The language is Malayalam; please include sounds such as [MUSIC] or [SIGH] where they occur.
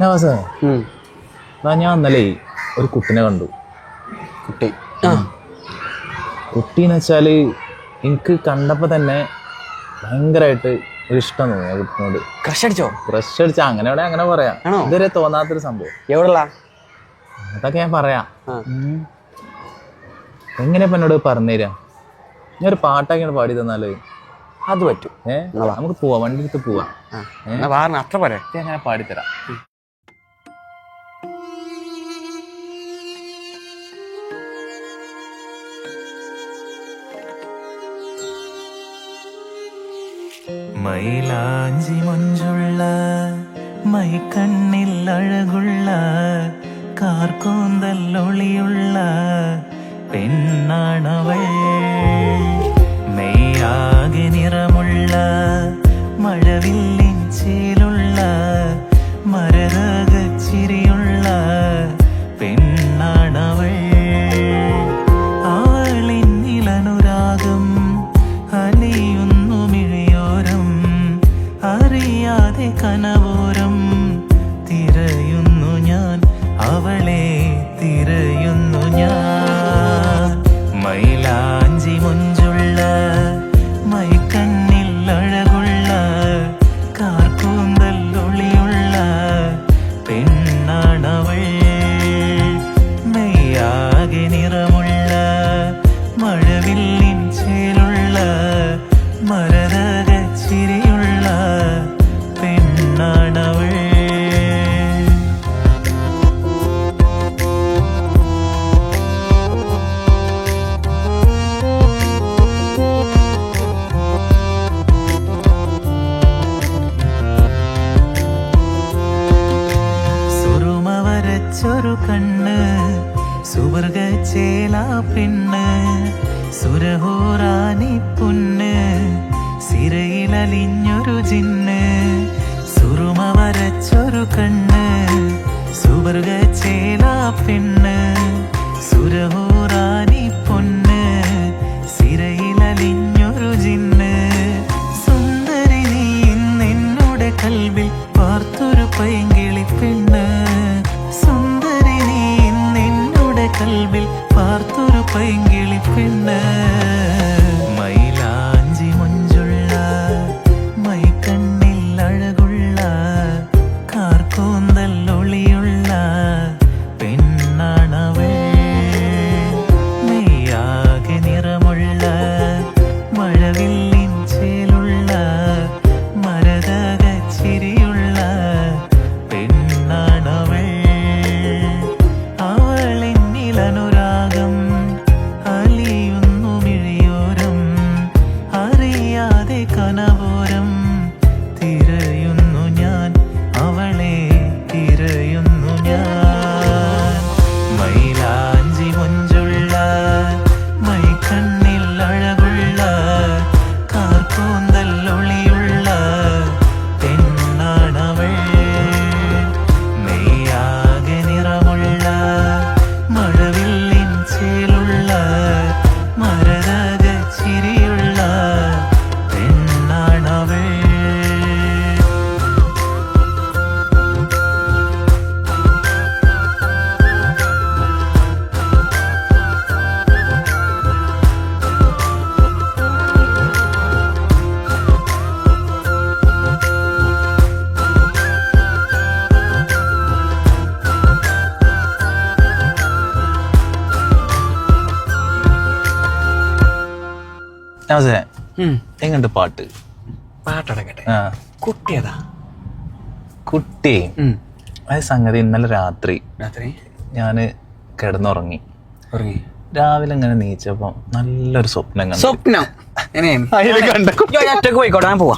നവാസേ ഞാൻ ഇന്നലെ ഒരു കുട്ടിനെ കണ്ടു. കുട്ടി. ആ കുട്ടീന്ന് വെച്ചാൽ എനിക്ക് കണ്ടപ്പോൾ തന്നെ ഭയങ്കരമായിട്ട് ഒരു ഇഷ്ടം തോന്നി ആ കുട്ടിനോട്. ക്രഷ് അടിച്ചോ? ക്രഷ് അടിച്ച. അങ്ങനെ ഇവിടെ അങ്ങനെ പറയാം. ആണോ? ഇതുവരെ തോന്നാത്തൊരു സംഭവം. എവിടെയുള്ള അതൊക്കെ ഞാൻ പറയാം. ആ. ഉം. എങ്ങനെയാ ഇപ്പൊ എന്നോട് പറഞ്ഞുതരാ ഞാൻ ഒരു പാട്ടൊക്കെയാണ് പാടി തന്നാൽ അത് പറ്റും. ഏ? നമുക്ക് പോവാം. വണ്ടി എടുത്ത് പോവാം. ആ. എന്നാ വാറിന് അത്ര പോരെ. ഞാൻ അങ്ങനെ പാടിത്തരാം மயிலாஞ்சி மஞ்சுள்ள மைக்கண்ணில் அழகுள்ள கார்கூந்தல் ஒளியுள்ள பெண்ணானவள். വരച്ചൊരു കണ്ണ് സുവർഗ ചേല പെണ്ണ് സുരഹോറാനി പൊന്ന് സിരയിലലിഞ്ഞൊരു ജിന്ന് സുറുമ വരച്ചൊരു കണ്ണ് സുവർഗ ചേല പെണ്ണ് സുരഹോറാനി പൊന്ന് സിരയിലലിഞ്ഞൊരു പെണ്ണാണവൾ அழகு നമസ്തേ. എങ്ങണ്ട് പാട്ട്? പാട്ടടക്കട്ടെ. കുട്ടിയതാ കുട്ടി അത് സംഗതി ഇന്നലെ രാത്രി രാത്രി? ഞാൻ കിടന്നുറങ്ങി. ഉറങ്ങി. രാവിലെ ഇങ്ങനെ നീച്ചപ്പോ നല്ലൊരു സ്വപ്നം സ്വപ്നം. [LAUGHS] പോയിക്കോട്ടെ ഞാൻ പോവാ.